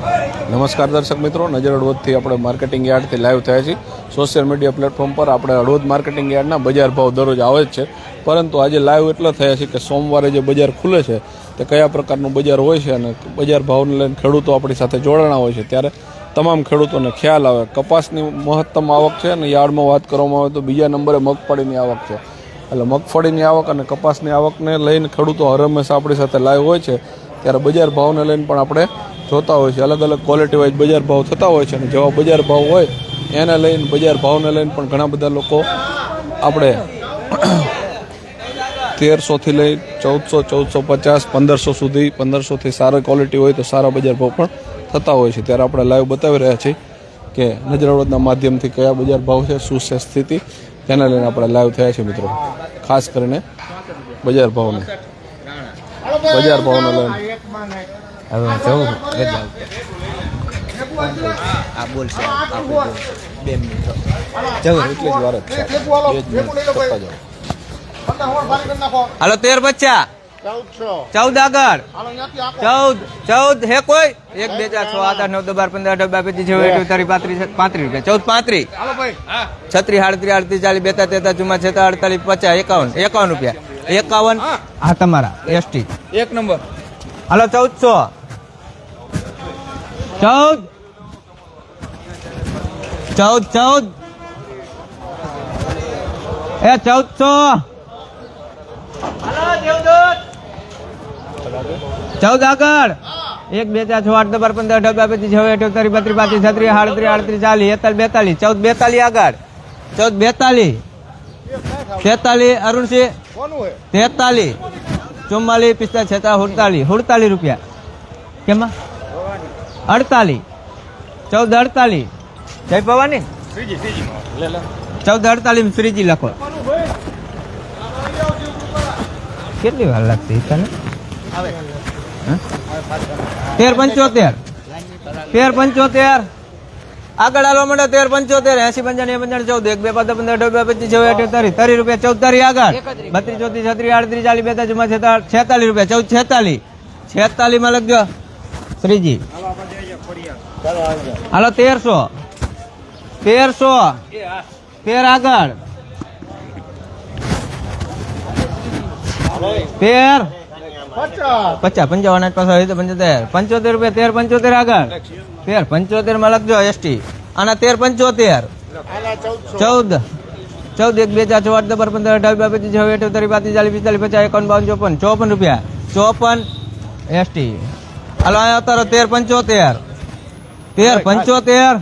નમસ્કાર દર્શક મિત્રો, નજર અડવદથી આપણે માર્કેટિંગ યાર્ડથી લાઈવ થયા છીએ. સોશિયલ મીડિયા પ્લેટફોર્મ પર આપણે અડવદ માર્કેટિંગ યાર્ડના બજાર ભાવ દરરોજ આવે જ છે. પરંતુ આજે લાઈવ એટલા થયા છે કે સોમવારે જે બજાર ખુલે છે, તે કયા પ્રકારનું બજાર હોય છે અને બજાર ભાવને લઈને ખેડૂતો આપણી સાથે જોડાણા હોય છે. ત્યારે તમામ ખેડૂતોને ખ્યાલ આવે, કપાસની મહત્તમ આવક છે અને યાર્ડમાં વાત કરવામાં આવે તો બીજા નંબરે મગફળીની આવક છે. એટલે મગફળીની આવક અને કપાસની આવકને લઈને ખેડૂતો હર હંમેશા આપણી સાથે લાઈવ હોય છે. ત્યારે બજાર ભાવને લઈને પણ આપણે જોતા હોય છે. અલગ અલગ ક્વોલિટી વાઇઝ બજાર ભાવ થતા હોય છે અને જેવા બજાર ભાવ હોય, એને લઈને, બજાર ભાવને લઈને પણ ઘણા બધા લોકો આપણે તેરસોથી લઈ ચૌદસો ચૌદસો પચાસ, પંદરસો સુધી પંદરસોથી સારી ક્વોલિટી હોય તો સારા બજાર ભાવ પણ થતા હોય છે. ત્યારે આપણે લાઈવ બતાવી રહ્યા છીએ કે નજરવડના માધ્યમથી કયા બજાર ભાવ છે, શું છે સ્થિતિ તેને લઈને આપણે લાઈવ થયા છીએ મિત્રો. ખાસ કરીને બજાર ભાવને. બજાર ભાવને લઈને. હવે જવું રજા આ બોલશે આપણે બોલ. બે મિનિટ જવું એટલી જ વાર જ છે બે જ મિનિટ કરતા જાઓ હાલો તેર બચ્ચા ચૌદ આગળ ચૌદ ચૌદ હે કોઈ એક બે ચાર છ આઠ આઠ નવ દસ બાર પંદર અઢાર બાર પચીસ છવ્વીસ અઠ્યાવીસ તારીખ પાંત્રીસ પાંત્રીસ રૂપિયા ચૌદ પાંત્રીસ છત્રીસ આડત્રીસ આડત્રીસ ચાલીસ બેતા તેતા ચુમ્મા છતાં અડતાલીસ પચાસ એકાવન એકાવન રૂપિયા એકાવન હા તમારા એસટી એક નંબર હાલો ચૌદસો ચૌદ ચૌદ ચૌદ એ ચૌદસો ચૌદ આગળ એક બે ચાર છ આઠ દસ બાર પંદર અઢાર બાર પચીસ છવ્વીસ અઠ્યોતેર બત્રીસ પાંત્રીસ છત્રીસ આડત્રીસ આડત્રીસ ચાલીસ એકતાલીસ બેતાલીસ ચૌદ બેતાલીસ આગળ ચૌદ બેતાલીસ તેતાલીસ અરુણસિંહ તેતાલીસ ચુમ્માલીસ પિસ્તાલીસ છેતાલીસ સુડતાલીસ સુડતાલીસ રૂપિયા કેમાં અડતાલીસ ચૌદ અડતાલીસ જય ભવાની ચૌદ અડતાલીસ શ્રીજી લખો કેટલી વાર લાગતી તને? હે? તેર પંચોતેર। તેર પંચોતેર। આગળ હાલવા માંડો તેર પંચોતેર એસી પંચાણું પંચાણું ચૌદ એક બે પંદર પંદર અઢાર બે પચીસ છવ્વીસ અઠ્યાવીસ તારીખ તારી રૂપિયા ચૌદ તારી આગળ બત્રીસ ચોત્રીસ છત્રીસ આડત્રીસ ચાલીસ બેતાલીસ ચુમ્મા છેતાલીસ રૂપિયા ચૌદ છેતાલીસ. છેતાલીસમાં લખજો. શ્રીજી હાલો તેરસો તેરસો તેર આગળ તેર પચાસ પંચાવન આઠ પાછળ હોય તો પંચોતેર પંચોતેર રૂપિયા તેર પંચોતેર આગળ તેર પંચોતેરમાં લખજો એસટી આના તેર પંચોતેર ચૌદ ચૌદ એક બે ચાર છ આઠ દસ બાર પંદર અઢાર બાર પચીસ છવ્વીસ અઠ્યોતેર પાંત્રીસ ચાલીસ પિસ્તાલીસ પચાસ એકાવન બાવન ચોપન ચોપન રૂપિયા ચોપન એસટી હાલો અહીંયા તારો તેર પંચોતેર તેર પંચોતેર.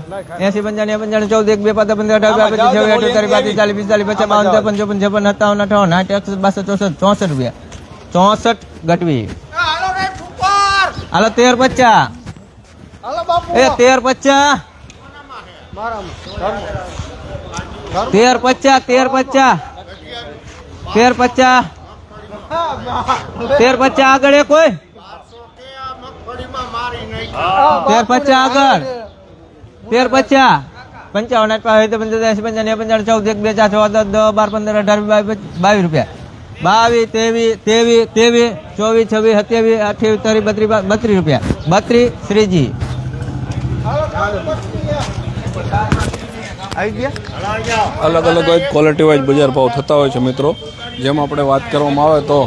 એસી પંચાણું પંચાણું ચૌદ એક બે પાંચ પંદર અઢાર બાર પચીસ છવ્વીસ અઠ્યોતેર પાંત્રીસ ચાલીસ પિસ્તાલીસ પચાસ બાવન ત્રેપન ચોપન છપ્પન સત્તાવન અઠાવન આઠ એકસઠ બાસઠ ચોસઠ ચોસઠ રૂપિયા. ચોસઠ ગટવી. હાલો તેર પચાસ એ તેર પચાસ તેર પચાસ તેર પચાસ તેર પચાસ તેર પચાસ આગળ એ કોઈ? તેર પચાસ આગળ. તેર પચાસ પંચાવન આઠ પાસે પંચાવન એસી પંચાવન પંચાવન ચૌદ એક બે ચાર છ દસ દસ બાર પંદર અઢાર બાવીસ બાવીસ રૂપિયા. બાવીસ તેવીસ તેવીસ તેવીસ ચોવીસ છવ્વીસ સત્યાવીસ અઠ્યાવીસ ત્રીસ બત્રીસ બત્રીસ રૂપિયા. બત્રીસ શ્રીજી. ગયા? અલગ અલગ ક્વોલિટી વાઇઝ બજાર ભાવ થતા હોય છે મિત્રો. જેમ આપણે વાત કરવામાં આવે તો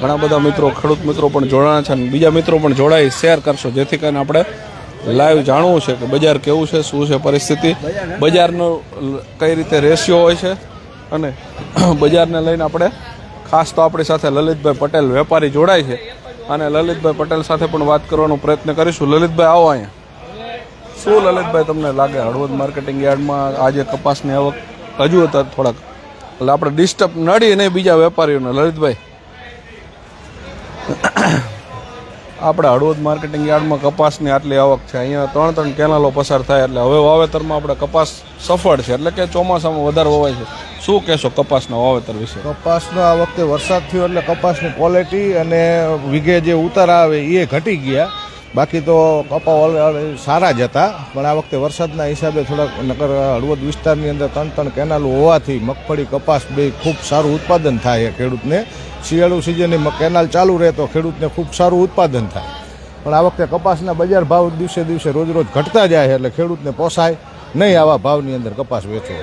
ઘણા બધા મિત્રો, ખેડૂત મિત્રો પણ જોડાણા છે અને બીજા મિત્રો પણ જોડાઈ શેર કરશો. જેથી કરીને આપણે લાઈવ જાણવું છે કે બજાર કેવું છે, શું છે પરિસ્થિતિ, બજારનો કઈ રીતે રેશિયો હોય છે અને બજારને લઈને આપણે ખાસ તો આપણી સાથે લલિતભાઈ પટેલ વેપારી જોડાય છે અને લલિતભાઈ પટેલ સાથે પણ વાત કરવાનો પ્રયત્ન કરીશું. લલિતભાઈ, આવો અહીંયા. શું લલિતભાઈ તમને લાગે? હળવદ માર્કેટિંગ યાર્ડમાં આજે કપાસની આવક હજુ હતા થોડાક, એટલે આપણે ડિસ્ટર્બ નડી નહીં બીજા વેપારીઓને. લલિતભાઈ. આપણે હળવદ માર્કેટિંગ યાર્ડમાં કપાસની આટલી આવક છે. અહીંયા ત્રણ ત્રણ કેનાલો પસાર થાય એટલે હવે વાવેતરમાં આપણે કપાસ સફળ છે. એટલે કે ચોમાસામાં વધારે વવાય છે. શું કહેશો કપાસના વાવેતર વિશે? કપાસનો આ વખતે વરસાદ થયો એટલે કપાસની ક્વોલિટી અને વીઘે જે ઉતાર આવે એ ઘટી ગયા. બાકી તો કપા ઓલ- સારા જ હતા. પણ આ વખતે વરસાદના હિસાબે થોડાક નકર હળવદ વિસ્તારની અંદર ત્રણ ત્રણ કેનાલો હોવાથી મગફળી કપાસ બે ખૂબ સારું ઉત્પાદન થાય ખેડૂતને. શિયાળુ સિઝનની કેનાલ ચાલુ રહે તો ખેડૂતને ખૂબ સારું ઉત્પાદન થાય. પણ આ વખતે કપાસના બજાર ભાવ દિવસે દિવસે રોજ રોજ ઘટતા જાય એટલે ખેડૂતને પોસાય. નહીં આવા ભાવની અંદર કપાસ વેચવો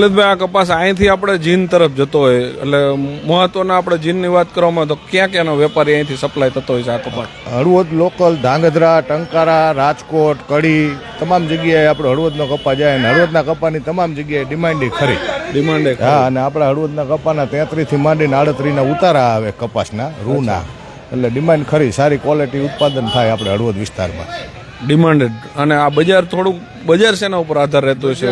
લલિતભાઈ આ કપાસ અહીંથી આપણે જીન તરફ જતો હોય એટલે મહત્વના આપણે જીનની વાત કરવામાં તો ક્યાં ક્યાંનો વેપારી અહીંથી સપ્લાય થતો હોય છે આ કપાસ? હળવદ લોકલ ધાંગધ્રા ટંકારા રાજકોટ કડી તમામ જગ્યાએ આપણે હળવદનો કપા જાય અને હળવદના કપાની તમામ જગ્યાએ ડિમાન્ડ ખરી. ડિમાન્ડ હા અને આપણા હળવદના કપાના તેત્રીસથી માંડીને આડત્રીસના ઉતારા આવે કપાસના રૂના. એટલે ડિમાન્ડ ખરી સારી ક્વોલિટી ઉત્પાદન થાય આપણે હળવદ વિસ્તારમાં. ડિમાન્ડેડ અને આ બજાર થોડુંક બજાર શેના ઉપર આધાર રહેતો છે?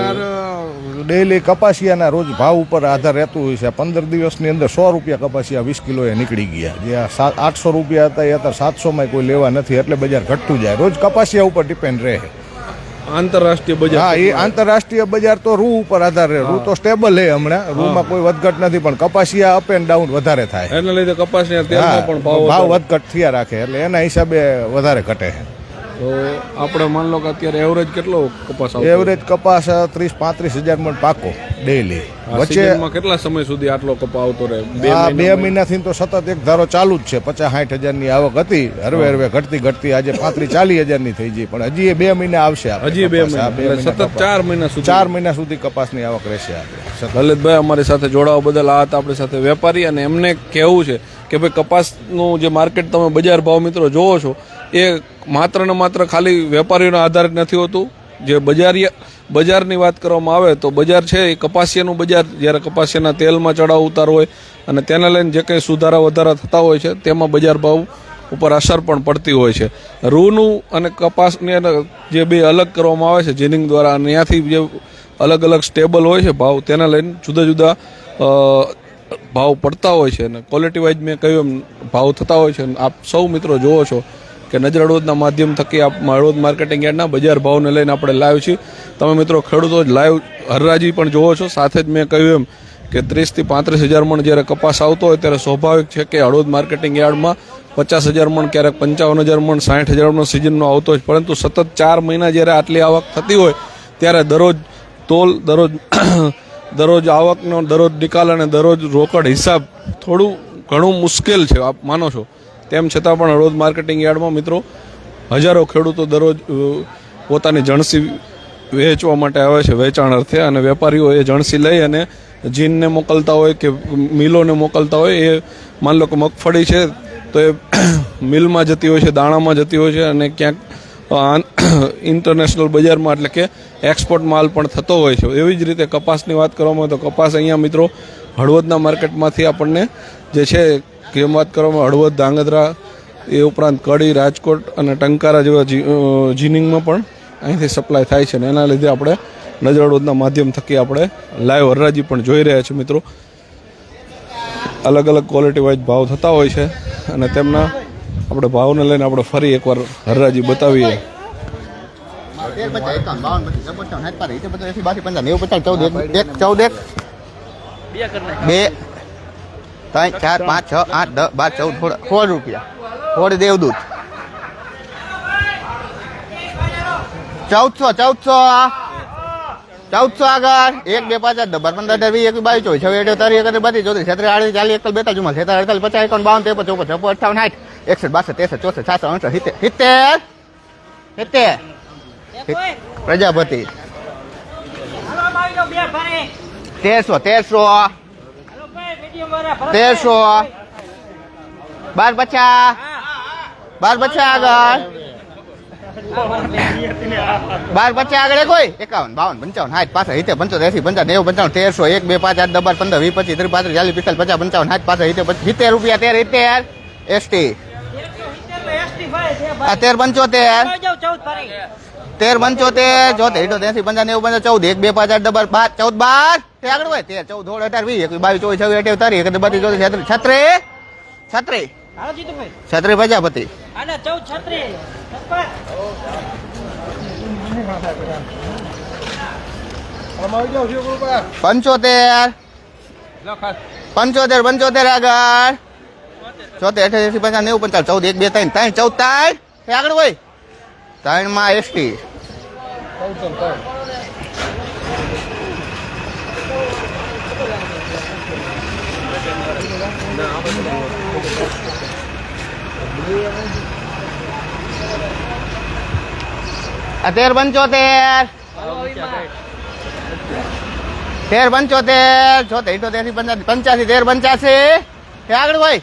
ડેલી કપાસિયાના રોજ ભાવ ઉપર આધાર રહેતું હોય છે. પંદર દિવસની અંદર સો રૂપિયા કપાસિયા વીસ કિલોએ નીકળી ગયા. જે આ આઠસો રૂપિયા હતા એ અત્યારે સાતસોમાં કોઈ લેવા નથી. એટલે બજાર ઘટતું જાય. રોજ કપાસિયા ઉપર ડિપેન્ડ રહે. આંતરરાષ્ટ્રીય બજાર હા એ આંતરરાષ્ટ્રીય બજાર તો રૂ ઉપર આધાર રહે. રૂ તો સ્ટેબલ હે હમણાં. રૂમાં કોઈ વધઘટ નથી પણ કપાસિયા અપ એન્ડ ડાઉન વધારે થાય. એના લીધે કપાસિયા પણ ભાવ ભાવ વધઘટ થયા રાખે. એટલે એના હિસાબે વધારે ઘટે. તો આપણે માન લો કે અત્યારે એવરેજ કેટલો કપાસ આવતો? એવરેજ કપાસ ત્રીસ પાંત્રીસ હજાર મણ પાકો ડેઈલી વચ્ચે કેટલા સમય સુધી આટલો કપા આવતો રહે? બે આ બે મહિના મહિનાથી તો સતત એક ધારો ચાલુ જ છે. પચાસ સાઠ હજારની આવક હતી. હરવે હરવે ઘટતી ઘટતી આજે પાંત્રીસ ચાલીસ હજારની થઈ ગઈ. પણ હજી એ બે મહિના આવશે હજી બે મહિના. સતત. ચાર મહિના સુધી? ચાર મહિના સુધી કપાસની આવક રહેશે. લલિતભાઈ અમારી સાથે જોડાવા બદલ આ હતા આપણી સાથે વેપારી. અને એમને કહેવું છે કે ભાઈ કપાસનું જે માર્કેટ તમે બજાર ભાવ મિત્રો જોવો છો એ માત્ર ને માત્ર ખાલી વેપારીઓના આધારિત નથી હોતું. જે બજારી બજારની વાત કરવામાં આવે તો બજાર છે, એ કપાસિયાનું બજાર. જ્યારે કપાસિયાના તેલમાં ચડાવ ઉતાર હોય અને તેને લઈને જે કંઈ સુધારા વધારા થતા હોય છે, તેમાં બજાર ભાવ ઉપર અસર પણ પડતી હોય છે. રૂનું અને કપાસની જે બે અલગ કરવામાં આવે છે, જીનિંગ દ્વારા અને ત્યાંથી જે અલગ અલગ સ્ટેબલ હોય છે ભાવ, તેને લઈને જુદા જુદા ભાવ પડતા હોય છે. અને ક્વોલિટી વાઇઝ મેં કહ્યું એમ, ભાવ થતા હોય છે. આપ સૌ મિત્રો જુઓ છો કે નજર હળવદના માધ્યમ થકી હળવદ માર્કેટિંગ યાર્ડના બજાર ભાવને લઈને આપણે લાઈવ છીએ. તમે મિત્રો ખેડૂતો લાઈવ હરરાજી પણ જોવો છો. સાથે જ મેં કહ્યું એમ કે ત્રીસથી પાંત્રીસ હજાર મણ જ્યારે કપાસ આવતો હોય ત્યારે સ્વાભાવિક છે કે હળવદ માર્કેટિંગ યાર્ડમાં પચાસ હજાર મણ, ક્યારેક પંચાવન હજાર મણ, સાઠ હજાર મણ સિઝનનો આવતો હોય પરંતુ સતત ચાર મહિના જ્યારે આટલી આવક થતી હોય ત્યારે દરરોજ તોલ, દરરોજ દરરોજ આવકનો, દરરોજ નિકાલ અને દરરોજ રોકડ હિસાબ થોડું ઘણું મુશ્કેલ છે, આપ માનો છો. તેમ છતાં પણ હળવદ માર્કેટિંગ યાર્ડમાં મિત્રો હજારો ખેડૂતો દરરોજ પોતાની જણસી વેચવા માટે આવે છે વેચાણ અર્થે અને વેપારીઓ એ જણસી લઈ અને જીનને મોકલતા હોય કે મિલોને મોકલતા હોય એ માની લો કે મગફળી છે તો એ મિલમાં જતી હોય છે, દાણામાં જતી હોય છે અને ક્યાંક ઇન્ટરનેશનલ બજારમાં એટલે કે એક્સપોર્ટ માલ પણ થતો હોય છે. એવી જ રીતે કપાસની વાત કરવામાં આવે તો કપાસ અહીંયા મિત્રો હળવદના માર્કેટમાંથી આપણને જે છે કેમ વાત કરવામાં હળવદ, ધાંગધ્રા એ ઉપરાંત કડી, રાજકોટ અને ટંકારા જેવા જીનિંગમાં પણ અહીંથી સપ્લાય થાય છે અને એના લીધે આપણે નજર હળવદના માધ્યમ થકી આપણે લાઈવ હરરાજી પણ જોઈ રહ્યા છીએ મિત્રો. અલગ અલગ ક્વોલિટી વાઇઝ ભાવ થતા હોય છે અને તેમના આપણે ભાવને લઈને આપણે ફરી એકવાર હરરાજી બતાવીએ. બે ત્રણ ચાર પાંચ છ આઠ દસ બાર ચૌદ સોળ સોળ રૂપિયા. સોળ દેવદૂત. ચૌદસો ચૌદસો ચૌદસો આગળ. એક બે પાંચ આઠ દસ બાર પંદર અઢાર વીસ એકવીસ બાવીસ ચોવીસ છવ્વીસ અઢાર તારીખ એકત્રીસ બત્રીસ ચોત્રીસ છત્રીસ આડત્રીસ ચાલીસ એકતાલીસ બેતાલીસ ચુમ્માલીસ છેતાલીસ અડતાલીસ પચાસ એકાવન બાવન ત્રેપન ચોપન છપ્પન અઠાવન સાઠ એકસઠ બાસઠ ત્રેસઠ ચોસઠ સાતસો અડસઠ સિત્તેર સિત્તેર સિત્તેર. પ્રજાપતિ. તેરસો તેરસો તેરસો બાર પચાસ બાર પચાસ આગળ. બાર પચાસ આગળ કોઈ એકાવન બાવન પંચાવન સાઠ પાસઠ સિત્તેર પંચોતેર એસી પંચાવન નેવું પંચાવન તેરસો એક બે પાંચ આઠ દબાર પંદર વીસ પચીસ ત્રીસ પાંત્રીસ ચાલીસ પિસ્તાલીસ પચાસ પંચાવન સાઠ પાસઠ સિત્તેર પચીસ સિત્તેર રૂપિયા તેર સિત્તેર એસટી. આ તેર પંચોતેર. તેર પંચોતેર ચોતેર ઇઠોતેર એસી પંચાવન નેવું પંચાવન ચૌદ એક બે પાંચ આઠ ડબલ બાર ચૌદ બાર. તે આગળ હોય તેર ચૌદ સોળ અઢાર વીસ એકવીસ બાવીસ ચોવીસ છવ્વીસ અઠ્યાવીસ તારીખ એકત્રીસ બત્રીસ ચોત્રીસ છત્રીસ છત્રી છત્રી છત્રી પ્રજાપતિ. પંચોતેર. પંચોતેર પંચોતેર આગળ. ચોતેર અઠ્યાસી એસી પચાસ નેવું પંચાવન ચૌદ એક બે ત્રણ ત્રણ ચૌદ ત્રણ. તે આગળ હોય. ત્રણમાં એસટી. તેર પંચોતેર. તેર પંચોતેર, છોતેર, ઇઠોતેર પંચાસી પંચ્યાસી, તેર પંચ્યાસી. આગળ ભાઈ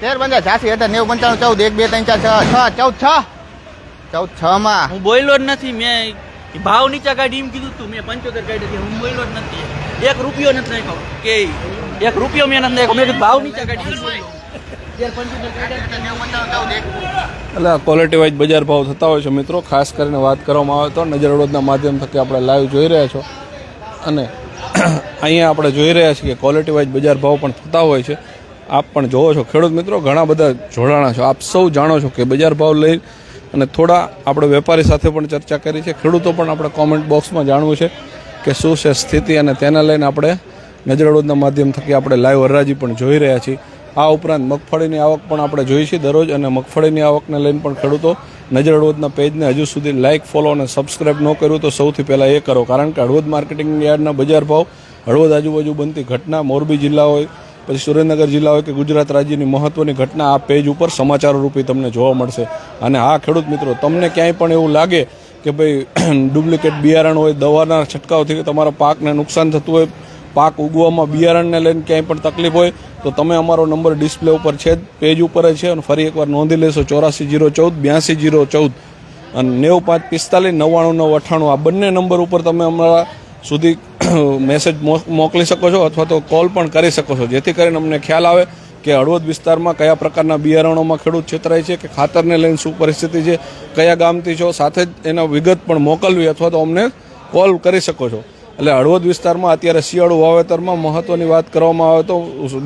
તેર પંચાસ છ્યાસી હતા નેવું, પંચાણું, ચૌદ, એક, બે, ત્રણ, ચાર, છ છ, ચૌદ, છ. ચૌદ છ માં. હું બોયલો જ નથી મેં ભાવ નીચા કાઢી એમ કીધું તું મેં પંચોતેર કાઢી હતી હું બોયલો જ નથી. એક રૂપિયો નથી નાખ્યો. કે એક રૂપિયો મેં નથી નાખ્યો મેં ભાવ નીચા કાઢી એટલે ક્વોલિટી વાઇઝ બજાર ભાવ થતા હોય છે મિત્રો ખાસ કરીને વાત કરવામાં આવે તો નજર અડોદના માધ્યમ થકી આપણે લાઈવ જોઈ રહ્યા છો. અને અહીંયા આપણે જોઈ રહ્યા છીએ કે ક્વોલિટી વાઇઝ બજાર ભાવ પણ થતા હોય છે. આપ પણ જોવો છો. ખેડૂત મિત્રો ઘણા બધા જોડાણા છો. આપ સૌ જાણો છો કે બજાર ભાવ લઈ અને થોડા આપણે વેપારી સાથે પણ ચર્ચા કરી છે. ખેડૂતો પણ આપણે કોમેન્ટ બોક્સમાં જાણવું છે કે શું છે સ્થિતિ અને તેને લઈને આપણે નજર અડોદના માધ્યમ થકી આપણે લાઈવ હરાજી પણ જોઈ રહ્યા છીએ. આ ઉપરાંત મગફળીની આવક પણ આપણે જોઈ છીએ દરરોજ અને મગફળીની આવકને લઈને પણ ખેડૂતો નજર હળવદના પેજને હજુ સુધી લાઇક ફોલો અને સબસ્ક્રાઇબ ન કર્યું તો સૌથી પહેલાં એ કરો. કારણ કે હળવદ માર્કેટિંગ યાર્ડના બજાર ભાવ હળવદ આજુબાજુ બનતી ઘટના મોરબી જિલ્લા હોય પછી સુરેન્દ્રનગર જિલ્લા હોય કે ગુજરાત રાજ્યની મહત્વની ઘટના આ પેજ ઉપર સમાચાર રૂપી તમને જોવા મળશે. અને હા, ખેડૂત મિત્રો, તમને ક્યાંય પણ એવું લાગે કે ભાઈ ડુપ્લિકેટ બિયારણ હોય, દવાના છંટકાવથી તમારા પાકને નુકસાન થતું હોય, પાક ઉગવામાં બિયારણને લઈને ક્યાંય પણ તકલીફ હોય, તો તમે અમારો નંબર ડિસ્પ્લે ઉપર છે જ, પેજ ઉપર જ છે અને ફરી એકવાર નોંધી લેશો ચોરાસી જીરો ચૌદ બ્યાસી જીરો ચૌદ. અને નેવું પાંચ પિસ્તાલીસ, નવ્વાણું નવ અઠ્ઠાણું, આ બંને નંબર ઉપર તમે અમારા સુધી મેસેજ મોકલી શકો છો અથવા તો કોલ પણ કરી શકો છો. જેથી કરીને અમને ખ્યાલ આવે કે હળવદ વિસ્તારમાં કયા પ્રકારના બિયારણોમાં ખેડૂત છેતરાય છે, કે ખાતરને લઈને શું પરિસ્થિતિ છે, કયા ગામથી છો, સાથે જ એના વિગત પણ મોકલવી અથવા તો અમને કોલ કરી શકો છો. એટલે હળવદ વિસ્તારમાં અત્યારે શિયાળુ વાવેતરમાં મહત્વની વાત કરવામાં આવે તો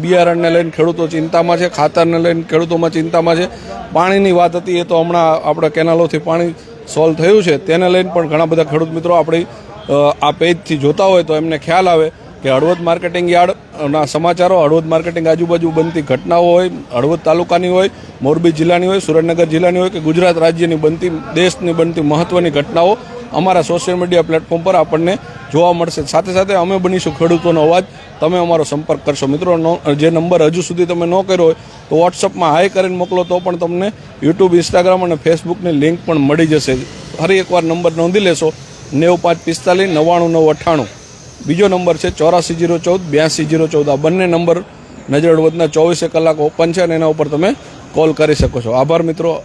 બિયારણને લઈને ખેડૂતો ચિંતામાં છે, ખાતરને લઈને ખેડૂતોમાં ચિંતામાં છે. પાણીની વાત હતી એ તો હમણાં આપણે કેનાલોથી પાણી સોલ્વ થયું છે. તેને લઈને પણ ઘણા બધા ખેડૂત મિત્રો આપણી આ પેજથી જોતા હોય તો એમને ખ્યાલ આવે કે હળવદ માર્કેટિંગ યાર્ડના સમાચારો, હળવદ માર્કેટિંગ આજુબાજુ બનતી ઘટનાઓ હોય, હળવદ તાલુકાની હોય, મોરબી જિલ્લાની હોય, સુરેન્દ્રનગર જિલ્લાની હોય કે ગુજરાત રાજ્યની બનતી, દેશની બનતી મહત્વની ઘટનાઓ અમારા સોશિયલ મીડિયા પ્લેટફોર્મ પર આપણને જોવા મળશે. સાથે સાથે અમે બનીશું ખેડૂતોનો અવાજ. તમે અમારો સંપર્ક કરશો. મિત્રો જે નંબર હજુ સુધી તમે ન કર્યો હોય તો વોટ્સઅપમાં હાઈ કરીને મોકલો તો પણ તમને યુટ્યુબ ઇન્સ્ટાગ્રામ અને ફેસબુકની લિંક પણ મળી જશે. ફરી એકવાર નંબર નોંધી લેશો. નેવું પાંચ પિસ્તાલીસ, નવ્વાણું નવ અઠ્ઠાણું. બીજો નંબર છે ચોરાસી જીરો ચૌદ, બ્યાસી જીરો ચૌદ. આ બંને નંબર નજર હળવદના ચોવીસે કલાક ઓપન છે અને એના ઉપર તમે કોલ કરી શકો છો. આભાર મિત્રો.